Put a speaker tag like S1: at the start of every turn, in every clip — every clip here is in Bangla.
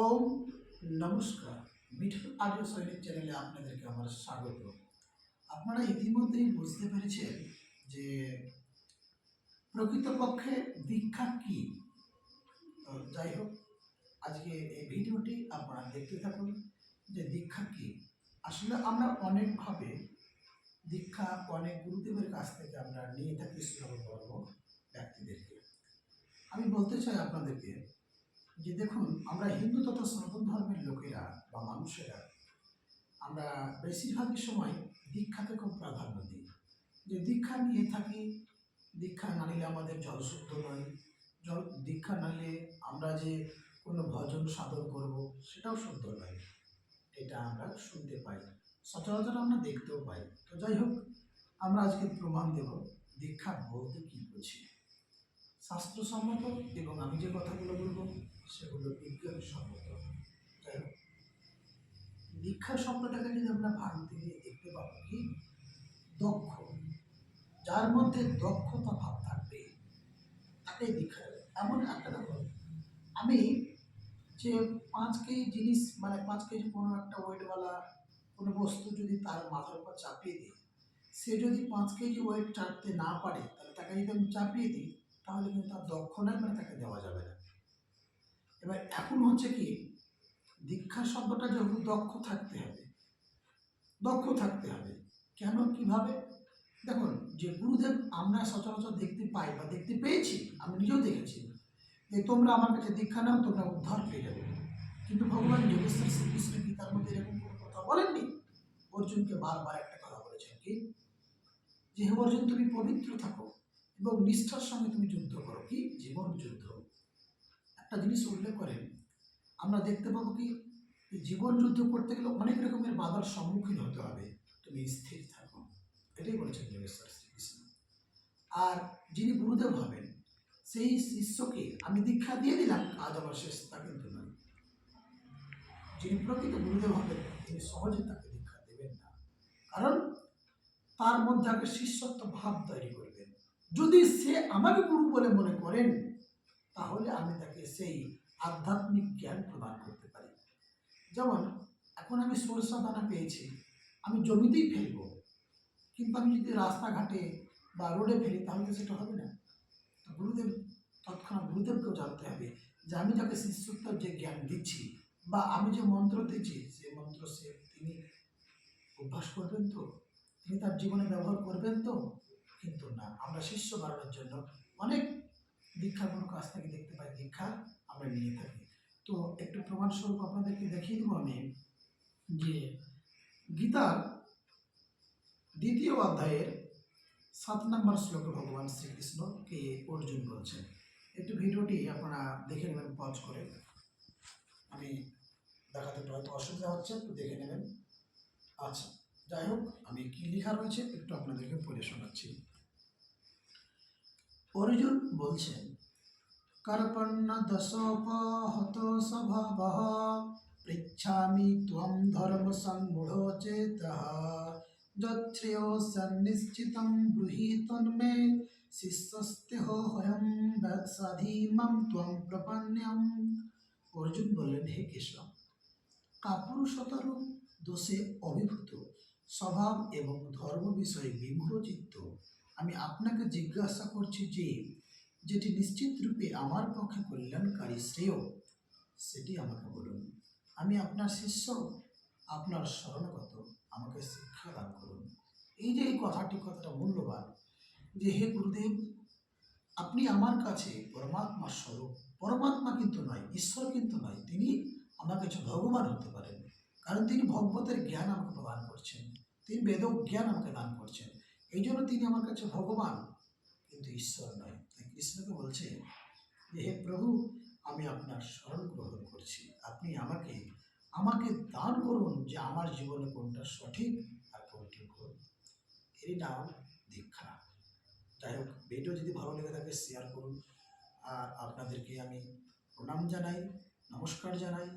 S1: ওম নমস্কার। মিঠুন আর্য সৈনিক চ্যানেলে আপনাদেরকে আমার স্বাগত। আপনারা ইতিমধ্যেই বুঝতে পেরেছেন যে প্রকৃতপক্ষে দীক্ষা কি? যাই হোক, আজকে এই ভিডিওটি আপনারা দেখতে থাকুন যে দীক্ষা কি। আসলে আমরা অনেকভাবে দীক্ষা অনেক গুরুদেবের কাছ থেকে আমরা নিয়ে থাকি শ্রবণ ব্যক্তিদেরকে। আমি বলতে চাই আপনাদেরকে যে দেখুন, আমরা হিন্দু তথা সনাতন ধর্মের লোকেরা বা মানুষেরা, আমরা বেশিরভাগই সময় দীক্ষাকে খুব প্রাধান্য দিই। যে দীক্ষা নিয়ে থাকি, দীক্ষা না নিলে আমাদের জল শুদ্ধ নয়। জল, দীক্ষা না নিলে আমরা যে কোনো ভজন সাধন করব, সেটাও শুদ্ধ নয়। এটা আমরা শুনতে পাই, সচরাচর আমরা দেখতেও পাই। তো যাই হোক, আমরা আজকে প্রমাণ দেব দীক্ষা বলতে কী বুঝি। শাস্ত্রসম্মত এবং আমি যে কথাগুলো বলব, সেগুলো বিজ্ঞানসম্মত হোক দীক্ষা শব্দটাকে যদি আমরা ভারতে গিয়ে দেখতে পাবো কি? দক্ষ। যার মধ্যে দক্ষতা ভাব থাকবে তাকে দীক্ষা এমন একটা দেখো আমি যে পাঁচ কেজি জিনিস মানে পাঁচ কেজি কোনো একটা ওয়েটওয়ালা, কোনো বস্তু যদি তার মাথার উপর চাপিয়ে দিই সে যদি পাঁচ কেজি ওয়েট চাপতে না পারে, তাহলে তাকে যদি আমি চাপিয়ে দিই তাহলে কিন্তু তার দক্ষ নয় মানে তাকে দেওয়া যাবে না। এবার এখন হচ্ছে কি, দীক্ষা শব্দটা যেহেতু দক্ষ থাকতে হবে, দক্ষ থাকতে হবে, কেন, কীভাবে? দেখুন, যে গুরুদেব আমরা সচরাচর দেখতে পাই বা দেখতে পেয়েছি আমি নিজেও দেখেছি, যে তোমরা আমার কাছে দীক্ষা নাও, তোমরা উদ্ধার পেয়ে যাবে। কিন্তু ভগবান যোগেশ্বর শ্রীকৃষ্ণ গীতার মধ্যে এরকম কোনো কথা বলেননি? অর্জুনকে বারবার একটা কথা বলেছেন কি? যে হে অর্জুন, তুমি পবিত্র থাকো। এবং নিষ্ঠার সঙ্গে তুমি যুদ্ধ করো। কি? জীবন যুদ্ধ। একটা জিনিস উল্লেখ করেন, আমরা দেখতে পাবো কি জীবন যুদ্ধ করতে গেলে অনেক রকমের বাধার সম্মুখীন হতে হবে। তুমি স্থির থাকো। এটাই বলেছেন যোগেশ্বর শ্রীকৃষ্ণ। আর যিনি গুরুদেব হবেন, সেই শিষ্যকে আমি দীক্ষা দিয়ে দিলাম, আজ আমার শেষ, তা কিন্তু নয়। যিনি প্রকৃত গুরুদেব হবেন, তিনি সহজে তাকে দীক্ষা দেবেন না। কারণ তার মধ্যে আগে শিষ্যত্ব ভাব তৈরি করবেন যদি সে আমাকে গুরু বলে মনে করেন, তাহলে আমি তাকে সেই আধ্যাত্মিক জ্ঞান প্রদান করতে পারি। যেমন, এখন আমি সরষা দানা পেয়েছি, আমি জমিতেই ফেলব, কিন্তু আমি যদি রাস্তাঘাটে বা রোডে ফেলি, তাহলে তো সেটা হবে না। গুরুদেব, তৎক্ষণাৎ গুরুদেবকেও জানতে হবে যে আমি যাকে শিষ্যত্বের যে জ্ঞান দিচ্ছি বা আমি যে মন্ত্র দিচ্ছি, সে মন্ত্র সে তিনি অভ্যাস করবেন তো? তিনি তার জীবনে ব্যবহার করবেন তো? কিন্তু না। আমরা শিষ্য বাড়ানোর জন্য অনেক দীক্ষাগুলোর কাছ থেকে দেখতে পাই, দীক্ষা আমরা নিয়ে থাকি। তো একটু প্রমাণস্বরূপ আপনাদেরকে দেখিয়ে দেবো আমি যে গীতার দ্বিতীয় অধ্যায়ের সাত নম্বর শ্লোকে ভগবান শ্রীকৃষ্ণকে অর্জুন বলছেন। একটু ভিডিওটি আপনারা দেখে নেবেন পজ করে। আমি দেখাতে হয়তো অসুবিধা হচ্ছে, একটু দেখে নেবেন। আচ্ছা যাই হোক, আমি কি লেখা রয়েছে একটু আপনাদেরকে পড়ে শোনাচ্ছি। অর্জুন বলছেন কল্পন্ন দশোপহত স্বভাব পৃচ্ছামি ত্বম ধর্ম সংমূঢ় চেত যত্রেয় সন্নিশ্চিত ব্রুহি তন্মে শিষ্যস্তেহয়ম সাধীমম ত্বম প্রপন্যম অর্জুন বললেন, হে কৃষ্ণ কাপুরুষতারূপ দোষে অভিভূত স্বভাব এবং ধর্ম বিষয়ে বিমূঢ় চিত্ত আমি আপনাকে জিজ্ঞাসা করছি যে, যেটি নিশ্চিত রূপে আমার পক্ষে কল্যাণকারী শ্রেয়, সেটি আমাকে বলুন। আমি আপনার শিষ্য, আপনার শরণগত, আমাকে শিক্ষা দান করুন। এই যে এই কথাটি কতটা মূল্যবান যে, হে গুরুদেব, আপনি আমার কাছে পরমাত্মা স্বরূপ, পরমাত্মা কিন্তু নয়, ঈশ্বর কিন্তু নয়, তিনি আমার কাছে ভগবান হতে পারেন। কারণ তিনি ভগবতের জ্ঞান আমাকে প্রদান করছেন, তিনি বেদ জ্ঞান আমাকে দান করছেন। এই জন্য তিনি আমার কাছে ভগবান, কিন্তু ঈশ্বর নয়। কৃষ্ণকে বলছে যে হে প্রভু, আমি আপনার স্মরণ গ্রহণ করছি। আপনি আমাকে আমাকে দান করুন যে আমার জীবনে কোনটা সঠিক আর কোনটি ভুল। এরই নাম দীক্ষা। যাই হোক ভিডিও যদি ভালো লেগে থাকে শেয়ার করুন। আর আপনাদেরকে আমি প্রণাম জানাই, নমস্কার জানাই।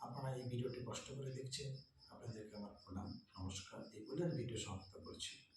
S1: আপনারা এই ভিডিওটি কষ্ট করে দেখছেন। আপনাদেরকে আমার প্রণাম, নমস্কার। এই বলে ভিডিও সমাপ্ত করছি।